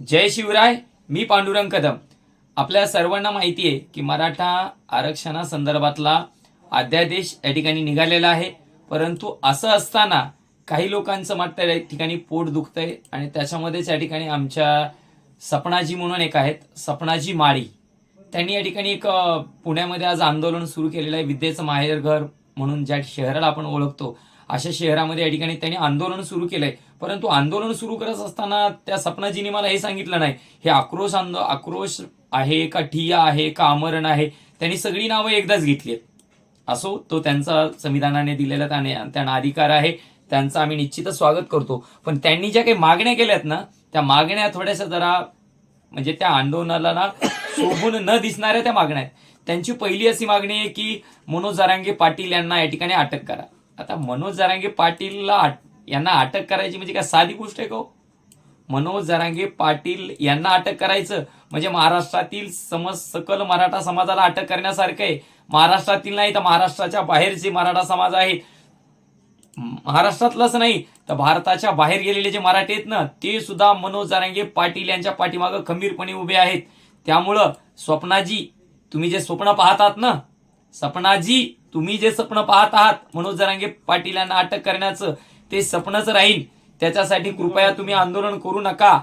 जय शिवराय मी पांडुरंग कदम. आपल्या सर्वांना माहिती आहे की मराठा आरक्षणासंदर्भातला अध्यादेश या ठिकाणी निघालेला आहे. परंतु असं असताना काही लोकांचं मात्र या ठिकाणी पोट दुखतंय आणि त्याच्यामध्येच या ठिकाणी आमच्या सपनाजी म्हणून एक आहेत सपनाजी माळी. त्यांनी या ठिकाणी एक पुण्यामध्ये आज आंदोलन सुरू केलेलं आहे विद्येचं माहेरघर म्हणून ज्या शहराला आपण ओळखतो अशा शहरामध्ये या ठिकाणी त्यांनी आंदोलन सुरू केलं आहे परंतु आंदोलन सुरू करत असताना त्या सपनाजीने मला हे सांगितलं नाही. हे आक्रोश आंदो आक्रोश आहे का ठिया आहे का आमरण आहे? त्यांनी सगळी नावं एकदाच घेतली आहेत. असो तो त्यांचा संविधानाने दिलेला त्याने त्यांना अधिकार आहे त्यांचं आम्ही निश्चितच स्वागत करतो. पण त्यांनी ज्या काही मागण्या केल्यात ना त्या मागण्या थोड्याशा जरा म्हणजे त्या आंदोलनाला ना शोभून न दिसणाऱ्या त्या मागण्या आहेत. त्यांची पहिली अशी मागणी आहे की मनोज जारांगे पाटील यांना या ठिकाणी अटक करा. आता मनोज जारांगे पाटीलला यांना अटक करायची म्हणजे काय साधी गोष्ट आहे का हो? मनोज जरांगे पाटील यांना अटक करायचं. म्हणजे महाराष्ट्रातील समज सकल मराठा समाजाला अटक करण्यासारखं आहे. महाराष्ट्रातील नाही तर महाराष्ट्राच्या बाहेर जे मराठा समाज आहेत महाराष्ट्रातलंच नाही तर भारताच्या बाहेर गेलेले जे मराठी आहेत ना ते सुद्धा मनोज जारांगे पाटील यांच्या पाठीमागं खंबीरपणे उभे आहेत. त्यामुळं स्वप्नाजी तुम्ही जे स्वप्न पाहतात ना सपनाजी तुम्ही जे स्वप्न पाहत आहात मनोज जरांगे पाटील यांना अटक करण्याचं ते स्वप्नच राहील. त्याच्यासाठी कृपया तुम्ही आंदोलन करू नका.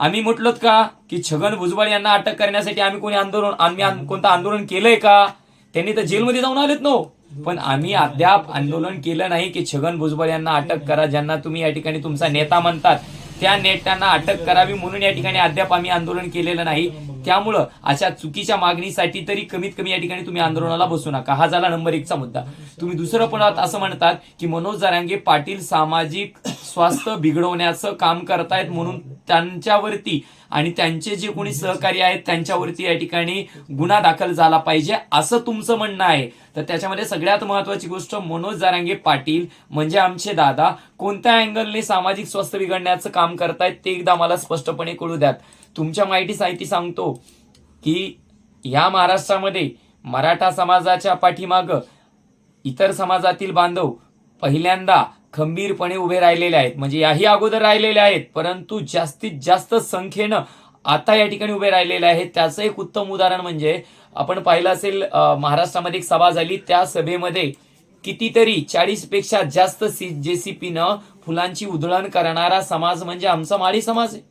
आम्ही म्हटलोत का की छगन भुजबळ यांना अटक करण्यासाठी आम्ही कोणी आंदोलन आम्ही कोणतं आंदोलन केलंय का? त्यांनी तर जेलमध्ये जाऊन आलेत नो हो. पण आम्ही अद्याप आंदोलन केलं नाही की छगन भुजबळ यांना अटक करा ज्यांना तुम्ही या ठिकाणी तुमचा नेता म्हणतात. त्या नेत्यांना अटक करावी म्हणून या ठिकाणी अद्याप आम्ही आंदोलन केलेलं नाही. त्यामुळं अशा चुकीच्या मागणीसाठी तरी कमीत कमी या ठिकाणी तुम्ही आंदोलनाला बसू नका. हा झाला नंबर एकचा मुद्दा. तुम्ही दुसरं पण असं म्हणतात की मनोज जरांगे पाटील सामाजिक स्वास्थ्य बिघडवण्याचं काम करतायत म्हणून त्यांच्यावरती आणि त्यांचे जे कोणी सहकारी आहेत त्यांच्यावरती या ठिकाणी गुन्हा दाखल झाला पाहिजे असं तुमचं म्हणणं आहे. तर त्याच्यामध्ये सगळ्यात महत्वाची गोष्ट मनोज जारांगे पाटील म्हणजे आमचे दादा कोणत्या अँगलने सामाजिक स्वास्थ्य बिघडण्याचं काम करतायत ते एकदा मला स्पष्टपणे कळू द्यात. तुमच्या माहिती साहिती सांगतो की या महाराष्ट्रामध्ये मराठा समाजाच्या पाठीमागं इतर समाजातील बांधव पहिल्यांदा खंबीरपणे उभे राहिलेले आहेत. म्हणजे याही अगोदर राहिलेले आहेत परंतु जास्तीत जास्त संख्येनं आता या ठिकाणी उभे राहिलेले आहेत. त्याचं एक उत्तम उदाहरण म्हणजे आपण पाहिलं असेल महाराष्ट्रामध्ये एक सभा झाली. त्या सभेमध्ये कितीतरी चाळीसपेक्षा जास्त जेसीपीनं फुलांची उधळण करणारा समाज म्हणजे आमचा माळी समाज आहे.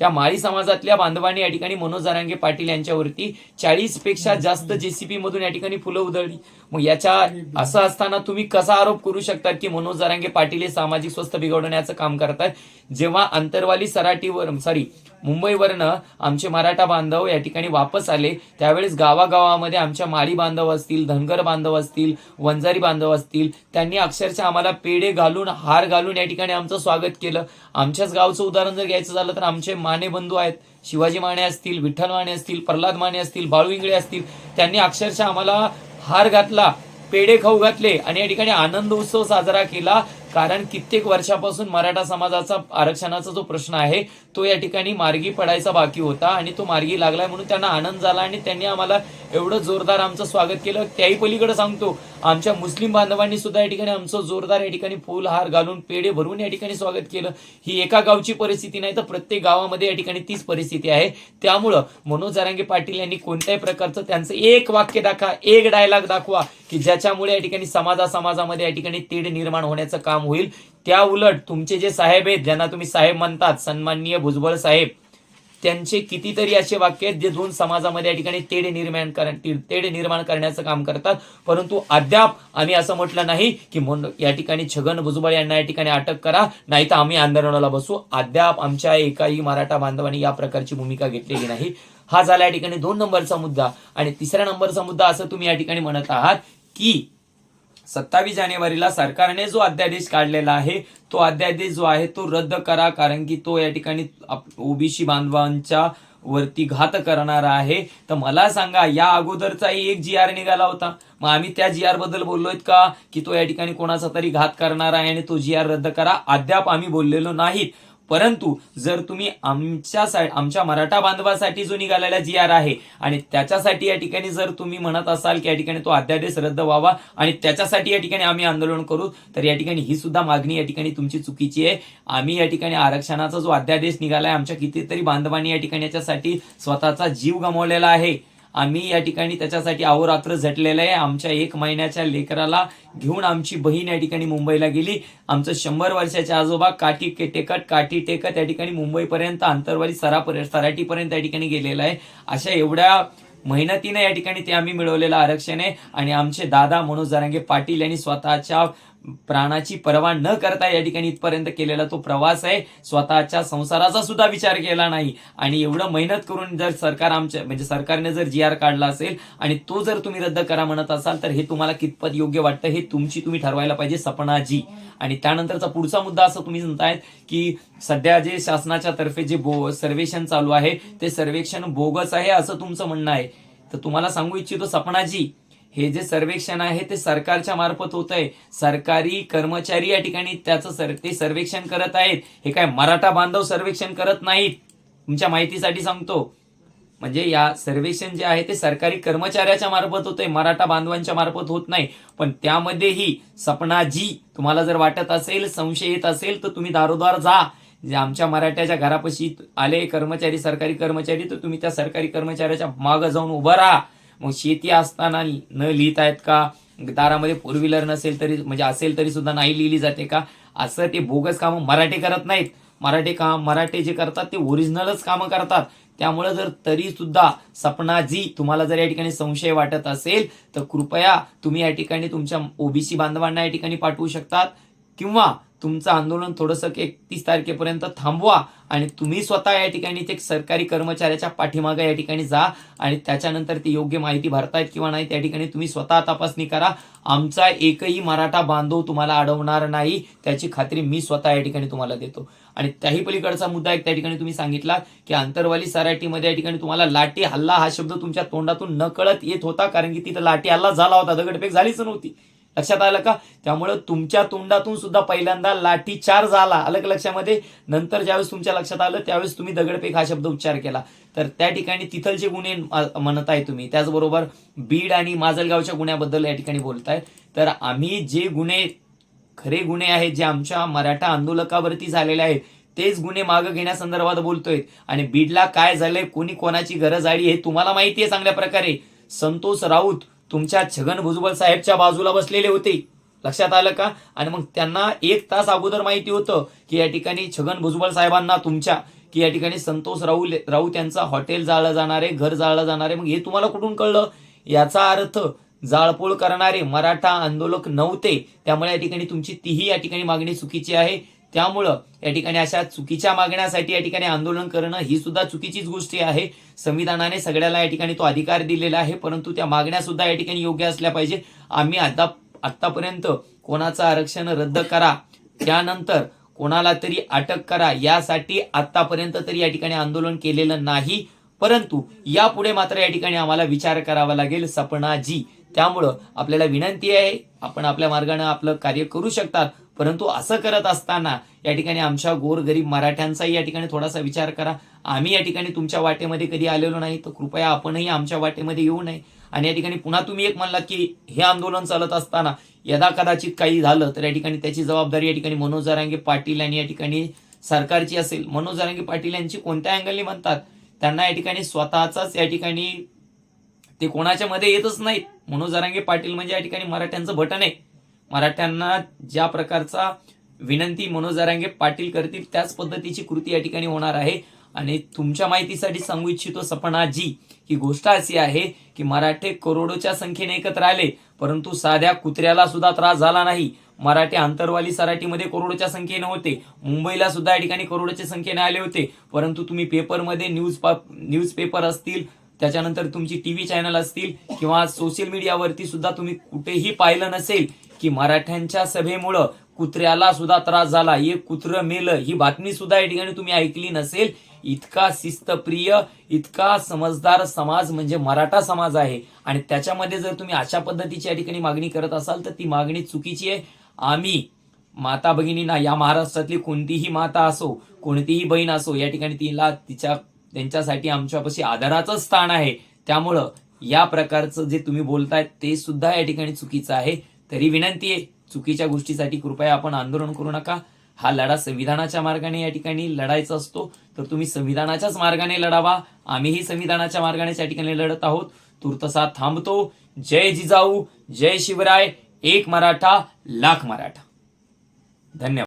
त्या माळी समाजातल्या बांधवांनी या ठिकाणी मनोज जारांगे पाटील यांच्यावरती चाळीसपेक्षा जास्त जेसीपी मधून या ठिकाणी फुलं उधळली. मग याच्या असं असताना तुम्ही कसा आरोप करू शकतात की मनोज जारांगे पाटील हे सामाजिक स्वस्थ बिघडवण्याचं काम करतात जेव्हा अंतरवाली सराटीवर सॉरी मुंबईवरनं आमचे मराठा बांधव या ठिकाणी वापस आले त्यावेळेस गावागावामध्ये आमच्या माळी बांधव असतील धनगर बांधव असतील वंजारी बांधव असतील त्यांनी अक्षरशः आम्हाला पेढे घालून हार घालून या ठिकाणी आमचं स्वागत केलं. आमच्याच गावचं उदाहरण जर घ्यायचं झालं तर आमचे माने बंधू आहेत. शिवाजी माने असतील विठ्ठल माने असतील प्रल्हाद माने असतील बाळू इंगळे असतील त्यांनी अक्षरशः आम्हाला हार घातला पेढे खाऊ घातले आणि या ठिकाणी आनंद उत्सव साजरा केला. कारण कित्येक वर्षापासून मराठा समाजाचा आरक्षणाचा जो प्रश्न आहे तो या ठिकाणी मार्गी पडायचा बाकी होता आणि तो मार्गी लागलाय म्हणून त्यांना आनंद झाला आणि त्यांनी आम्हाला एवढं जोरदार आमचं स्वागत केलं. त्याही पलीकडे सांगतो आमच्या मुस्लिम बांधवांनी सुद्धा या ठिकाणी आमचं जोरदार या ठिकाणी फुल हार घालून पेढे भरून या ठिकाणी स्वागत केलं. ही एका गावची परिस्थिती नाही तर प्रत्येक गावामध्ये या ठिकाणी तीच परिस्थिती आहे. त्यामुळं मनोज जारांगे पाटील यांनी कोणत्याही प्रकारचं त्यांचं एक वाक्य दाखवा एक डायलॉग दाखवा की ज्याच्यामुळे या ठिकाणी समाजा समाजामध्ये या ठिकाणी तेढ निर्माण होण्याचं काम होईल. त्या उलट तुमचे जे साहेब आहेत ज्यांना तुम्ही साहेब म्हणतात सन्माननीय भुजबळ साहेब त्यांचे कितीतरी असे वाक्य आहेत जे दोन समाजामध्ये या ठिकाणी तेढ निर्माण कर तेढ निर्माण करण्याचं काम करतात. परंतु अद्याप आम्ही असं म्हटलं नाही की म्हणून या ठिकाणी छगन भुजबळ यांना या ठिकाणी अटक करा नाही तर आम्ही आंदोलनाला बसू. अद्याप आमच्या एकाही मराठा बांधवांनी या प्रकारची भूमिका घेतलेली नाही. हा झाला या ठिकाणी दोन नंबरचा मुद्दा. आणि तिसऱ्या नंबरचा मुद्दा असं तुम्ही या ठिकाणी म्हणत आहात की सत्तावीस जानेवारीला सरकारने जो अध्यादेश काढलेला आहे तो अध्यादेश जो आहे तो रद्द करा कारण की तो या ठिकाणी ओबीसी बांधवांच्या वरती घात करणारा आहे. तर मला सांगा या अगोदरचाही एक जी आर निघाला होता. मग आम्ही त्या जी आरबद्दल बोललोय का? की तो या ठिकाणी कोणाचा तरी घात करणार आहे आणि तो जी आर रद्द करा? अद्याप आम्ही बोललेलो नाहीत. परंतु जर तुम्ही आमच्या सा- आमच्या मराठा बांधवासाठी जो निघालेला जी आर आहे आणि त्याच्यासाठी या ठिकाणी जर तुम्ही म्हणत असाल की या ठिकाणी तो अध्यादेश रद्द व्हावा आणि त्याच्यासाठी या ठिकाणी आम्ही आंदोलन करू तर या ठिकाणी ही सुद्धा मागणी या ठिकाणी तुमची चुकीची आहे. आम्ही या ठिकाणी आरक्षणाचा जो अध्यादेश निघालाय आमच्या कितीतरी बांधवांनी या ठिकाणी याच्यासाठी स्वतःचा जीव गमावलेला आहे. आम्ही या ठिकाणी त्याच्यासाठी अहोरात्र झटलेलं आहे. आमच्या एक महिन्याच्या लेकराला घेऊन आमची बहीण या ठिकाणी मुंबईला गेली. आमचं शंभर वर्षाचे आजोबा काठी के- टेकत काठी टेकत या ठिकाणी मुंबईपर्यंत आंतरवाली सरापर्यंत सराठीपर्यंत या ठिकाणी गेलेला आहे. अशा एवढ्या मेहनतीने या ठिकाणी ते आम्ही मिळवलेलं आरक्षण आहे. आणि आमचे दादा मनोज जरांगे पाटील यांनी स्वतःच्या प्राणाची पर्वा न करता या ठिकाणी इथपर्यंत केलेला तो प्रवास आहे. स्वतःच्या संसाराचा सुद्धा विचार केला नाही. आणि एवढं मेहनत करून जर सरकार आमच्या म्हणजे सरकारने जर जी आर काढला असेल आणि तो जर तुम्ही रद्द करा म्हणत असाल तर हे तुम्हाला कितपत योग्य वाटतं हे तुमची तुम्ही ठरवायला पाहिजे सपनाजी. आणि त्यानंतरचा पुढचा मुद्दा असं तुम्ही म्हणतायत की सध्या जे शासनाच्या तर्फे जे बो सर्वेक्षण चालू आहे ते सर्वेक्षण बोगस आहे असं तुमचं म्हणणं आहे. तर तुम्हाला सांगू इच्छितो सपनाजी हे जे सर्वेक्षण आहे ते सरकारच्या मार्फत होत आहे सरकारी कर्मचारी या ठिकाणी त्याचं सर ते सर्वेक्षण करत आहेत. हे काय मराठा बांधव सर्वेक्षण करत नाहीत? तुमच्या माहितीसाठी सांगतो. म्हणजे या सर्वेक्षण जे आहे ते सरकारी कर्मचाऱ्याच्या मार्फत होतंय मराठा बांधवांच्या मार्फत होत नाही. पण त्यामध्येही सपनाजी तुम्हाला जर वाटत असेल संशय येत असेल तर तुम्ही दारोदार जा. जे आमच्या मराठ्याच्या घरापाशी आले कर्मचारी सरकारी कर्मचारी तर तुम्ही त्या सरकारी कर्मचाऱ्याच्या मागं जाऊन उभं राहा. मग शेती असताना न लिहित आहेत का? दारामध्ये फोर व्हीलर नसेल तरी म्हणजे असेल तरी सुद्धा नाही लिहिली जाते का? असं ते बोगस कामं मराठी करत नाहीत. मराठी काम मराठी जे करतात ते ओरिजिनलच कामं करतात. त्यामुळे जर तरी सुद्धा सपनाजी तुम्हाला जर या ठिकाणी संशय वाटत असेल तर कृपया तुम्ही या ठिकाणी तुमच्या ओबीसी बांधवांना या ठिकाणी पाठवू शकतात. किंवा तुमचं आंदोलन थोडंसं एकतीस तारखेपर्यंत थांबवा आणि तुम्ही स्वतः या ठिकाणी ते सरकारी कर्मचाऱ्याच्या पाठीमागे या ठिकाणी जा आणि त्याच्यानंतर ती योग्य माहिती भरतायत किंवा नाही त्या ठिकाणी तुम्ही स्वतः तपासणी करा. आमचा एकही मराठा बांधव तुम्हाला अडवणार नाही त्याची खात्री मी स्वतः या ठिकाणी तुम्हाला देतो. आणि त्याही पलीकडचा मुद्दा एक त्या ठिकाणी तुम्ही सांगितला की अंतरवाली सराटीमध्ये या ठिकाणी तुम्हाला लाठी हल्ला हा शब्द तुमच्या तोंडातून नकळत येत होता कारण की तिथं लाठी हल्ला झाला होता दगडफेक झालीच नव्हती. लक्षात आलं का? त्यामुळं तुमच्या तोंडातून सुद्धा पहिल्यांदा लाठी चार झाला अलग लक्षामध्ये? नंतर ज्यावेळेस तुमच्या लक्षात आलं त्यावेळेस तुम्ही दगडफेक हा शब्द उच्चार केला. तर त्या ठिकाणी तिथलचे गुन्हे म्हणत आहे तुम्ही. त्याचबरोबर बीड आणि माजलगावच्या गुन्ह्याबद्दल या ठिकाणी बोलताय. तर आम्ही जे गुन्हे खरे गुन्हे आहेत जे आमच्या मराठा आंदोलकावरती झालेले आहेत तेच गुन्हे मागं घेण्यासंदर्भात बोलतोय. आणि बीडला काय झालंय कोणी कोणाची गरज आली हे तुम्हाला माहिती आहे चांगल्या प्रकारे. संतोष राऊत तुमच्या छगन भुजबळ साहेबच्या बाजूला बसलेले होते. लक्षात आलं का? आणि मग त्यांना एक तास अगोदर माहिती होतं की या ठिकाणी छगन भुजबळ साहेबांना तुमच्या की या ठिकाणी संतोष राऊल राऊत यांचा हॉटेल जाळलं जाणार आहे घर जाळलं जाणार आहे मग हे तुम्हाला कुठून कळलं? याचा अर्थ जाळपोळ करणारे मराठा आंदोलक नव्हते. त्यामुळे या ठिकाणी तुमची तीही या ठिकाणी मागणी चुकीची आहे. त्यामुळं या ठिकाणी अशा चुकीच्या मागण्यासाठी या ठिकाणी आंदोलन करणं ही सुद्धा चुकीचीच गोष्ट आहे. संविधानाने सगळ्याला या ठिकाणी तो अधिकार दिलेला आहे परंतु त्या मागण्या सुद्धा या ठिकाणी योग्य असल्या पाहिजे. आम्ही आता आतापर्यंत कोणाचं आरक्षण रद्द करा त्यानंतर कोणाला तरी अटक करा यासाठी आतापर्यंत तरी या ठिकाणी आंदोलन केलेलं नाही. परंतु यापुढे मात्र या ठिकाणी आम्हाला विचार करावा लागेल सपनाजी. त्यामुळं आपल्याला विनंती आहे आपण आपल्या मार्गाने आपलं कार्य करू शकतात. परंतु असं करत असताना या ठिकाणी आमच्या गोरगरीब मराठ्यांचाही या ठिकाणी थोडासा विचार करा आम्ही या ठिकाणी तुमच्या वाटेमध्ये कधी आलेलो नाही तर कृपया आपणही आमच्या वाटेमध्ये येऊ नये आणि या ठिकाणी पुन्हा तुम्ही एक म्हणला की हे आंदोलन चालत असताना यदा कदाचित काही झालं तर या ठिकाणी त्याची जबाबदारी या ठिकाणी मनोज जरांगे पाटील आणि या ठिकाणी सरकारची असेल मनोज जरांगे पाटील यांची कोणत्या अँगलने म्हणतात त्यांना या ठिकाणी स्वतःचाच या ठिकाणी ते कोणाच्या मध्ये येतच नाहीत मनोज जरांगे पाटील म्हणजे या ठिकाणी मराठ्यांचं बटन आहे मराठ्यांना ज्या प्रकारचा विनंती मनोज जरांगे पाटील करतील त्याच पद्धतीची कृती या ठिकाणी होणार आहे. आणि तुमच्या माहितीसाठी सांगू इच्छितो सपनाजी ही गोष्ट अशी आहे की मराठे करोडोच्या संख्येने एकत्र आले परंतु साध्या कुत्र्याला सुद्धा त्रास झाला नाही. मराठे आंतरवाली सराठीमध्ये करोडोच्या संख्येने होते मुंबईला सुद्धा या ठिकाणी करोडोच्या संख्येने आले होते परंतु तुम्ही पेपरमध्ये न्यूज न्यूज पेपर असतील त्याच्यानंतर तुमची टीव्ही चॅनल असतील किंवा सोशल मीडियावरती सुद्धा तुम्ही कुठेही पाहिलं नसेल की मराठ्यांच्या सभेमुळं कुत्र्याला सुद्धा त्रास झाला. एक कुत्रं मेलं. ही बातमी सुद्धा या ठिकाणी तुम्ही ऐकली नसेल. इतका शिस्तप्रिय इतका समजदार समाज म्हणजे मराठा समाज आहे. आणि त्याच्यामध्ये जर तुम्ही अशा पद्धतीची या ठिकाणी मागणी करत असाल तर ती मागणी चुकीची आहे. आम्ही माता भगिनींना या महाराष्ट्रातली कोणतीही माता असो कोणतीही बहीण असो या ठिकाणी तिला तिच्या त्यांच्यासाठी आमच्यापाशी आधाराचं स्थान आहे. त्यामुळं या प्रकारचं जे तुम्ही बोलताय ते सुद्धा या ठिकाणी चुकीचं आहे. तरी विनंती आहे चुकीच्या गोष्टीसाठी कृपया आपण आंदोलन करू नका. हा लढा संविधानाच्या मार्गाने या ठिकाणी लढायचा असतो. तर तुम्ही संविधानाच्याच मार्गाने लढावा. आम्हीही संविधानाच्या मार्गाने या ठिकाणी लढत आहोत. तुर्तसा थांबतो. जय जिजाऊ जय शिवराय एक मराठा लाख मराठा. धन्यवाद.